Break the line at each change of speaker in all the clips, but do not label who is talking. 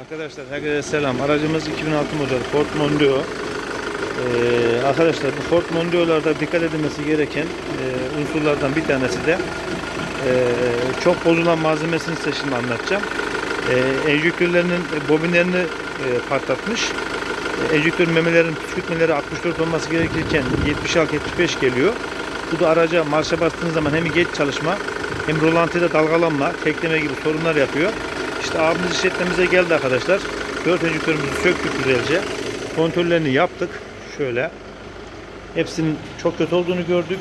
Arkadaşlar herkese selam. Aracımız 2006 model Ford Mondeo. Ee, arkadaşlar bu Ford Mondeo'larda dikkat edilmesi gereken e, unsurlardan bir tanesi de e, çok bozulan malzemesini size şimdi anlatacağım. E, enjektörlerinin bobinlerini e, patlatmış. E, enjektör memelerin püskürtmeleri 64 olması gerekirken 76-75 geliyor. Bu da araca marşa bastığınız zaman hem geç çalışma hem rolantıda dalgalanma, tekleme gibi sorunlar yapıyor. İşte abimiz işletmemize geldi arkadaşlar. 4 enjektörümüzü söktük güzelce. Kontrollerini yaptık. Şöyle. Hepsinin çok kötü olduğunu gördük.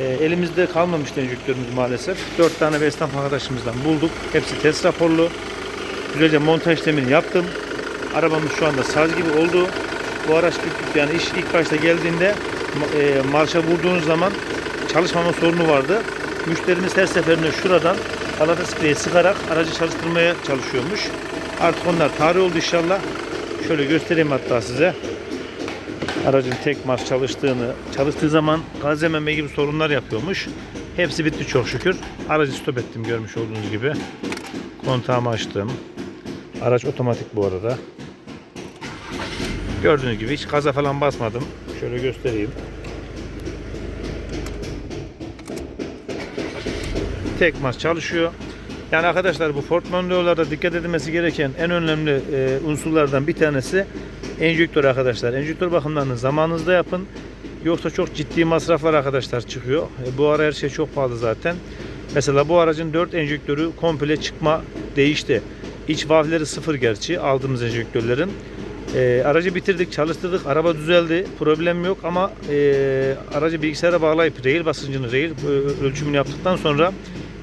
E, elimizde kalmamıştı enjektörümüz maalesef. 4 tane Vestamp arkadaşımızdan bulduk. Hepsi test raporlu. Güzelce montaj işlemini yaptım. Arabamız şu anda saz gibi oldu. Bu araç yani iş ilk başta geldiğinde e, marşa vurduğunuz zaman çalışmama sorunu vardı. Müşterimiz her seferinde şuradan balata spreyi sıkarak aracı çalıştırmaya çalışıyormuş. Artık onlar tarih oldu inşallah. Şöyle göstereyim hatta size. Aracın tek marş çalıştığını, çalıştığı zaman gaz yememe gibi sorunlar yapıyormuş. Hepsi bitti çok şükür. Aracı stop ettim görmüş olduğunuz gibi. Kontağımı açtım. Araç otomatik bu arada. Gördüğünüz gibi hiç gaza falan basmadım. Şöyle göstereyim. Tek marş çalışıyor. Yani arkadaşlar bu Ford Mondeo'larda dikkat edilmesi gereken en önemli e, unsurlardan bir tanesi enjektör arkadaşlar. Enjektör bakımlarını zamanınızda yapın. Yoksa çok ciddi masraflar arkadaşlar çıkıyor. E, bu ara her şey çok pahalı zaten. Mesela bu aracın 4 enjektörü komple çıkma değişti. İç valvleri sıfır gerçi aldığımız enjektörlerin. E, aracı bitirdik, çalıştırdık. Araba düzeldi. Problem yok ama e, aracı bilgisayara bağlayıp rail basıncını, rail e, ölçümünü yaptıktan sonra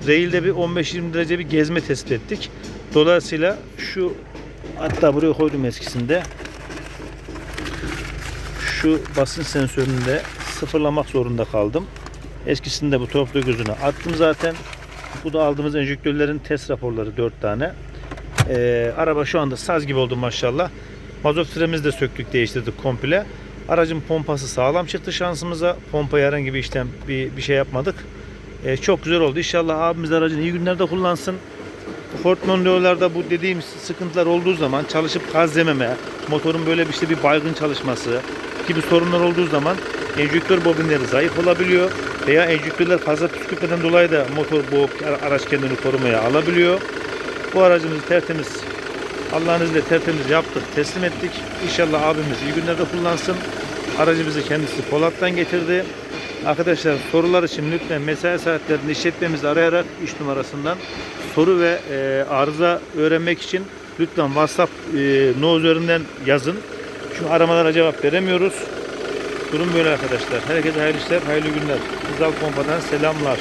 railde bir 15-20 derece bir gezme tespit ettik. Dolayısıyla şu hatta buraya koydum eskisinde. Şu basınç sensörünü de sıfırlamak zorunda kaldım. Eskisinde bu torpido gözüne attım zaten. Bu da aldığımız enjektörlerin test raporları 4 tane. Ee, araba şu anda saz gibi oldu maşallah. Mazot fremizi de söktük değiştirdik komple. Aracın pompası sağlam çıktı şansımıza. Pompaya herhangi bir işlem bir, bir şey yapmadık. Ee, çok güzel oldu. İnşallah abimiz aracını iyi günlerde kullansın. Ford Mondeo'larda bu dediğim sıkıntılar olduğu zaman çalışıp gaz yememe, motorun böyle bir işte bir baygın çalışması gibi sorunlar olduğu zaman enjektör bobinleri zayıf olabiliyor veya enjektörler fazla püskürtmeden dolayı da motor bu araç kendini korumaya alabiliyor. Bu aracımızı tertemiz Allah'ın izniyle tertemiz yaptık, teslim ettik. İnşallah abimiz iyi günlerde kullansın. Aracı bizi kendisi Polat'tan getirdi. Arkadaşlar sorular için lütfen mesai saatlerinde işletmemizi arayarak iş numarasından soru ve e, arıza öğrenmek için lütfen WhatsApp e, no üzerinden yazın. Çünkü aramalara cevap veremiyoruz. Durum böyle arkadaşlar. Herkese hayırlı işler, hayırlı günler. Kızal Pompa'dan selamlar.